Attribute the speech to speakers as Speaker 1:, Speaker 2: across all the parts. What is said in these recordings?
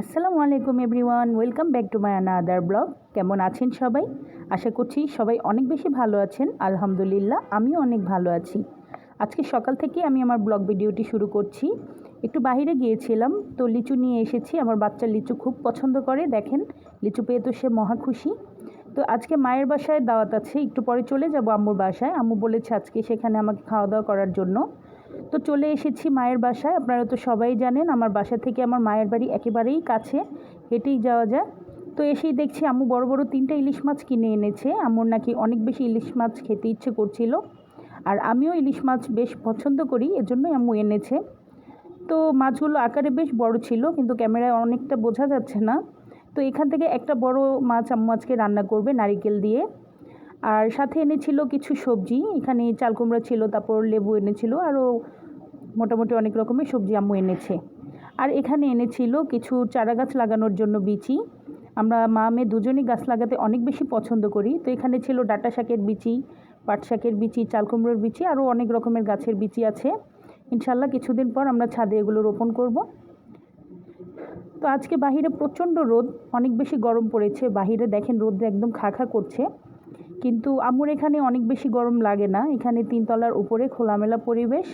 Speaker 1: আসসালামু আলাইকুম everyone, welcome back to my another blog. কেমন আছেন সবাই? আশা করছি সবাই অনেক বেশি ভালো আছেন। আলহামদুলিল্লাহ, আমিও অনেক ভালো আছি। আজকে সকাল থেকে আমি আমার ব্লগ ভিডিওটি শুরু করছি। একটু বাইরে গিয়েছিলাম, তো লিচু নিয়ে এসেছি। আমার বাচ্চা লিচু খুব পছন্দ করে, দেখেন, লিচু পেয়ে তো সে মহা খুশি। তো আজকে মায়ের বাসায় দাওয়াত আছে, একটু পরে চলে যাব আম্মুর বাসায়। আম্মু বলেছে আজকে সেখানে আমাকে খাওয়া দাওয়া করার জন্য। তো চলে এসেছি মায়ের বাসায়। আপনারা তো সবাই জানেন, আমার বাসা থেকে আমার মায়ের বাড়ি একেবারেই কাছে, হেঁটেই যাওয়া যায়। তো এসেই দেখছি আম্মু বড় বড় তিনটা ইলিশ মাছ কিনে এনেছে। আম্মুর নাকি অনেক বেশি ইলিশ মাছ খেতে ইচ্ছে করছিল। আর আমিও ইলিশ মাছ বেশ পছন্দ করি, এজন্যই আম্মু এনেছে। তো মাছগুলো আকারে বেশ বড় ছিল, কিন্তু ক্যামেরায় অনেকটা বোঝা যাচ্ছে না। তো এখান থেকে একটা বড় মাছ আম্মু আজকে রান্না করবে নারিকেল দিয়ে। আর সাথে এনেছিল কিছু সবজি। এখানে চাল কুমড়া ছিল, তারপর লেবু এনেছিল আরও মোটামুটি অনেক রকমের সবজি আম্মু এনেছে। আর এখানে এনেছিল কিছু চারা গাছ লাগানোর জন্য বিচি। আমরা মা মেয়ে দুজনেই গাছ লাগাতে অনেক বেশি পছন্দ করি। তো এখানে ছিল ডাটা শাকের বিচি, পাট শাকের বিচি, চাল কুমড়োর বিচি আরও অনেক রকমের গাছের বিচি আছে। ইনশাল্লাহ কিছুদিন পর আমরা ছাদে এগুলো রোপণ করব। তো আজকে বাহিরে প্রচণ্ড রোদ, অনেক বেশি গরম পড়েছে। বাহিরে দেখেন রোদ একদম খা খা করছে। কিন্তু আম্মুর এখানে অনেক বেশি গরম লাগে না। এখানে তিনতলার উপরে খোলামেলা পরিবেশ,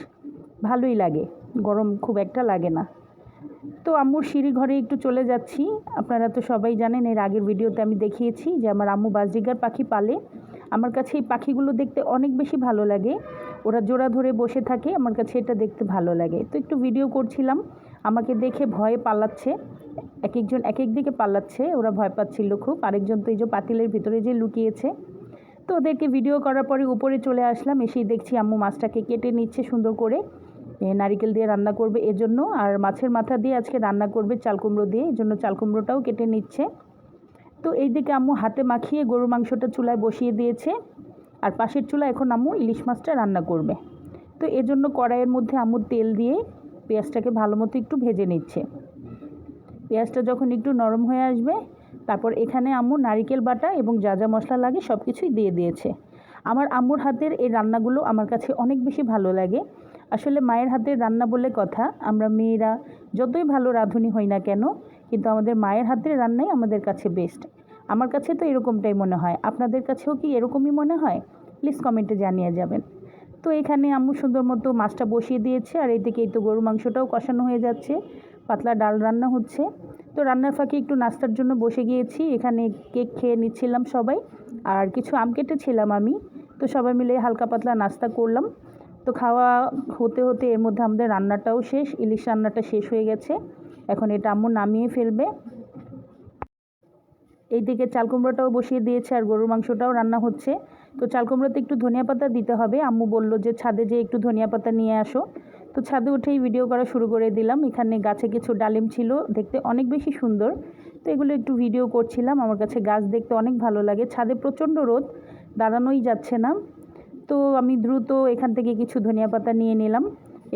Speaker 1: ভালোই লাগে। গরম খুব একটা লাগে না। তো আম্মুর সিঁড়ি ঘরে একটু চলে যাচ্ছি। আপনারা তো সবাই জানেন, এর আগের ভিডিওতে আমি দেখিয়েছি যে আমার আম্মু বাজরিগার পাখি পালে। আমার কাছে এই পাখিগুলো দেখতে অনেক বেশি ভালো লাগে। ওরা জোড়া ধরে বসে থাকে, আমার কাছে এটা দেখতে ভালো লাগে। তো একটু ভিডিও করছিলাম, আমাকে দেখে ভয়ে পালাচ্ছে। এক একজন এক এক দিকে পালাচ্ছে, ওরা ভয় পাচ্ছিল খুব। আরেকজন তো এই যে পাতিলের ভিতরে যে লুকিয়েছে তো ওদেরকে ভিডিও করার পরে উপরে চলে আসলাম, এসেই দেখছি আম্মু মাছটাকে কেটে নিচ্ছে সুন্দর করে। নারিকেল দিয়ে রান্না করবে এজন্য, আর মাছের মাথা দিয়ে আজকে রান্না করবে চাল কুমড়ো দিয়ে এই জন্য চাল কুমড়োটাও কেটে নিচ্ছে। তো এই দিকে আম্মু হাতে মাখিয়ে গরুর মাংসটা চুলায় বসিয়ে দিয়েছে, আর পাশের চুলা এখন আম্মু ইলিশ মাছটা রান্না করবে। তো এজন্য কড়াইয়ের মধ্যে আম্মু তেল দিয়ে পেঁয়াজটাকে ভালো মতো একটু ভেজে নিচ্ছে। পেঁয়াজটা যখন একটু নরম হয়ে আসবে তারপর এখানে আম্মু নারিকেল বাটা এবং যা যা মশলা লাগে সব কিছুই দিয়ে দিয়েছে। আমার আম্মুর হাতের এই রান্নাগুলো আমার কাছে অনেক বেশি ভালো লাগে। আসলে মায়ের হাতের রান্না বলে কথা, আমরা মেয়েরা যতই ভালো রাঁধুনি হই না কেন, কিন্তু আমাদের মায়ের হাতের রান্নাই আমাদের কাছে বেস্ট আমার কাছে তো এরকমটাই মনে হয়। আপনাদের কাছেও কি এরকমই মনে হয়? প্লিজ কমেন্টে জানিয়ে যাবেন। তো এখানে আম্মু সুন্দর মতো মাছটা বসিয়ে দিয়েছে, আর এই এই তো গরু মাংসটাও কষানো হয়ে যাচ্ছে, পাতলা ডাল রান্না হচ্ছে। তো রান্নার ফাঁকে একটু নাস্তার জন্য বসে গিয়েছি, এখানে কেক খেয়ে নিচ্ছিলাম সবাই, আর কিছু আম কেটেছিলাম আমি। তো সবাই মিলে হালকা পাতলা নাস্তা করলাম। তো খাওয়া হতে হতে এর মধ্যে আমাদের রান্নাটাও শেষ, ইলিশ রান্নাটা শেষ হয়ে গেছে। এখন এটা আম্মু নামিয়ে ফেলবে। এইদিকে চাল কুমড়োটাও বসিয়ে দিয়েছে, আর গরুর মাংসটাও রান্না হচ্ছে। তো চাল কুমড়োতে একটু ধনিয়া পাতা দিতে হবে। আম্মু বলল যে, ছাদে যে একটু ধনিয়া পাতা নিয়ে আসো। তো ছাদে উঠেই ভিডিও করা শুরু করে দিলাম। এখানে গাছে কিছু ডালিম ছিল, দেখতে অনেক বেশি সুন্দর। তো এগুলো একটু ভিডিও করছিলাম। আমার কাছে গাছ দেখতে অনেক ভালো লাগে। ছাদে প্রচণ্ড রোদ, দাঁড়ানোই যাচ্ছে না। তো আমি দ্রুত এখান থেকে কিছু ধনিয়া পাতা নিয়ে নিলাম।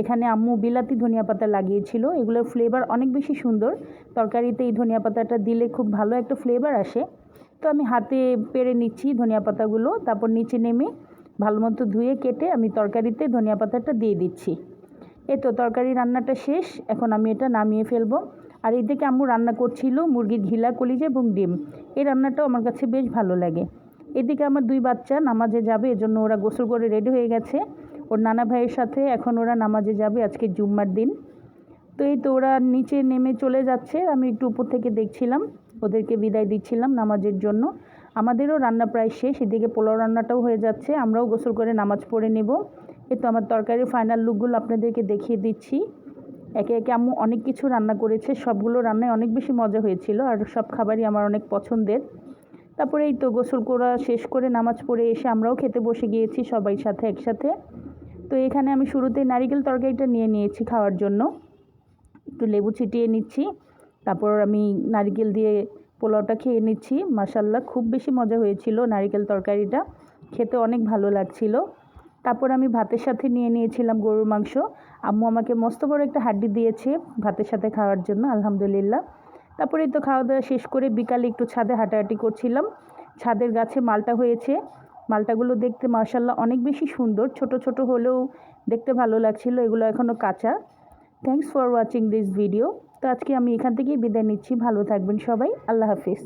Speaker 1: এখানে আম্মু বিলাতি ধনিয়া পাতা লাগিয়েছিল। এগুলোর ফ্লেভার অনেক বেশি সুন্দর। তরকারিতে এই ধনিয়া পাতাটা দিলে খুব ভালো একটা ফ্লেভার আসে। তো আমি হাতে পেরে নিচ্ছি ধনিয়া পাতাগুলো। তারপর নিচে নেমে ভালো মতো ধুয়ে কেটে আমি তরকারিতে ধনিয়া পাতাটা দিয়ে দিচ্ছি। এই তো তরকারি রান্নাটা শেষ। এখন আমি এটা নামিয়ে ফেলব। আর এদিকে আম্মু রান্না করছিল মুরগির ঘিলা, কলিজা এবং ডিম। এই রান্নাটাও আমার কাছে বেশ ভালো লাগে। এদিকে আমার দুই বাচ্চা নামাজে যাবে, এজন্য ওরা গোসল করে রেডি হয়ে গেছে। ওর নানা ভাইয়ের সাথে এখন ওরা নামাজে যাবে, আজকে জুম্মার দিন। তো এই তো ওরা নিচে নেমে চলে যাচ্ছে। আমি একটু উপর থেকে দেখছিলাম। ওদেরকে বিদায় দিচ্ছিলাম নামাজের জন্য। আমাদেরও রান্না প্রায় শেষ, এদিকে পোলাও রান্নাটাও হয়ে যাচ্ছে, আমরাও গোসল করে নামাজ পড়ে নেব। এই তো আমার তরকারির ফাইনাল লুকগুলো আপনাদেরকে দেখিয়ে দিচ্ছি। একে একে আম্মু অনেক কিছু রান্না করেছে, সবগুলো রান্নায় অনেক বেশি মজা হয়েছিল আর সব খাবারই আমার অনেক পছন্দের। তারপরে এই তো গোসল করা শেষ করে নামাজ পড়ে এসে আমরাও খেতে বসে গিয়েছি সবাই সাথে একসাথে। তো এখানে আমি শুরুতে নারিকেল তরকারিটা নিয়ে নিয়েছি খাওয়ার জন্য। একটু লেবু ছিটিয়ে নিচ্ছি। তারপর আমি নারিকেল দিয়ে পোলাওটা খেয়ে নিচ্ছি। মাসাল্লাহ খুব বেশি মজা হয়েছিল নারিকেল তরকারিটা। খেতে অনেক ভালো লাগছিল। তারপর আমি ভাতের সাথে নিয়ে নিয়েছিলাম গরুর মাংস। আম্মু আমাকে মস্ত বড় একটা হাড্ডি দিয়েছে ভাতের সাথে খাওয়ার জন্য, আলহামদুলিল্লাহ। তারপরে তো খাওয়া দাওয়া শেষ করে বিকালে একটু ছাদে হাঁটাহাঁটি করছিলাম। ছাদের গাছে মালটা হয়েছে। মালটাগুলো দেখতে মার্শাল্লাহ অনেক বেশি সুন্দর। ছোট ছোট হলেও দেখতে ভালো লাগছিল। এগুলো এখনও কাঁচা। Thanks for watching this video তো আজকে আমি এখান থেকেই বিদায় নিচ্ছি। ভালো থাকবেন সবাই। আল্লাহ হাফিজ।